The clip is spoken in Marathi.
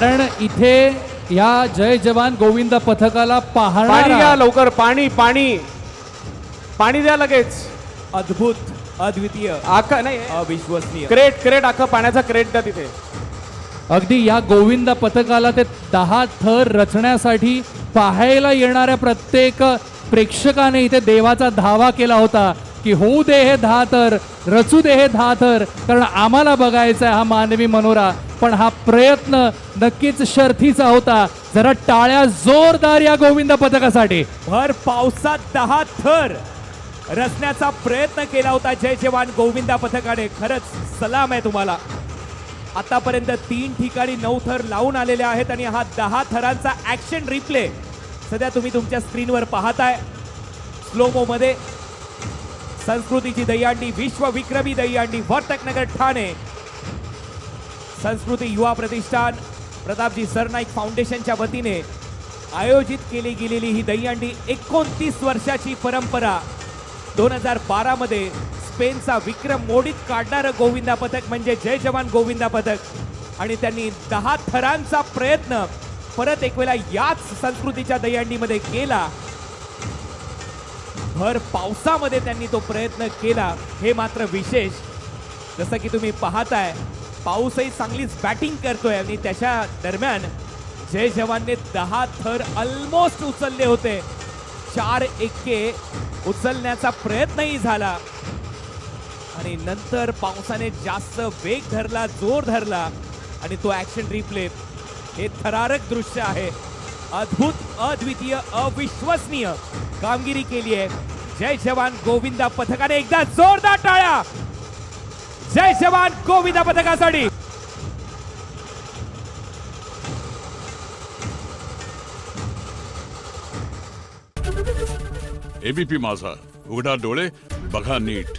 कारण इथे या जय जवान गोविंद पथकाला पाणी द्या पाहणार लवकर पाणी पाणी. पाणी द्या लगेच. अद्भुत अद्वितीय आका नाही अविश्वसनीय. क्रेट क्रेट अख्खा पाण्याचा क्रेट द्या तिथे. अगदी या गोविंद पथकाला ते दहा थर रचण्यासाठी पाहायला येणाऱ्या प्रत्येक प्रेक्षकाने इथे देवाचा धावा केला होता. की होऊ दे हे दहा थर रचू दे हे दहा थर कारण आम्हाला बघायचा आहे हा मानवी मनोरा. पण हा प्रयत्न नक्कीच शर्थीचा होता. जरा टाळ्या जोरदार या गोविंद पथकासाठी भर पावसात दहा थर. रचण्याचा प्रयत्न केला होता जय जवान गोविंदा पथकाने. खरंच सलाम आहे तुम्हाला. आतापर्यंत तीन ठिकाणी नऊ थर लावून आलेले आहेत आणि हा दहा थरांचा ऍक्शन रिप्ले सध्या तुम्ही तुमच्या स्क्रीनवर पाहताय. स्लोमो मध्ये संस्कृतीची दहीहंडी विश्व विक्रमी दहीहंडी वर्तकनगर ठाणे. संस्कृती युवा प्रतिष्ठान प्रतापजी सरनाईक फाउंडेशनच्या वतीने आयोजित केली गेलेली ही दहीहंडी एकोणतीस वर्षाची परंपरा. दोन हजार बारामध्ये स्पेनचा विक्रम मोडीत काढणारं गोविंदा पथक म्हणजे जय जवान गोविंदा पथक. आणि त्यांनी दहा थरांचा प्रयत्न परत एक वेळा याच संस्कृतीच्या दहीहंडीमध्ये केला. भर पावसामध्ये त्यांनी तो प्रयत्न केला. हे मात्र विशेष. जसं की तुम्ही पाहताय पाऊसही चांगलीच बॅटिंग करतोय आणि त्याच्या दरम्यान जय जवानने दहा थर ऑलमोस्ट उचलले होते. चार एक्के उचलण्याचा प्रयत्नही झाला. आणि नंतर पावसाने जास्त वेग धरला जोर धरला आणि तो ॲक्शन रिप्ले हे थरारक दृश्य आहे. अद्भुत अद्वितीय अविश्वसनीय कामगिरी केली आहे. जय जवान गोविंदा पथकाने एकदा जोरदार टाळ्या. जय जवान गोविंदा पथकासाठी. एबीपी माझा. उघडा डोळे बघा नीट.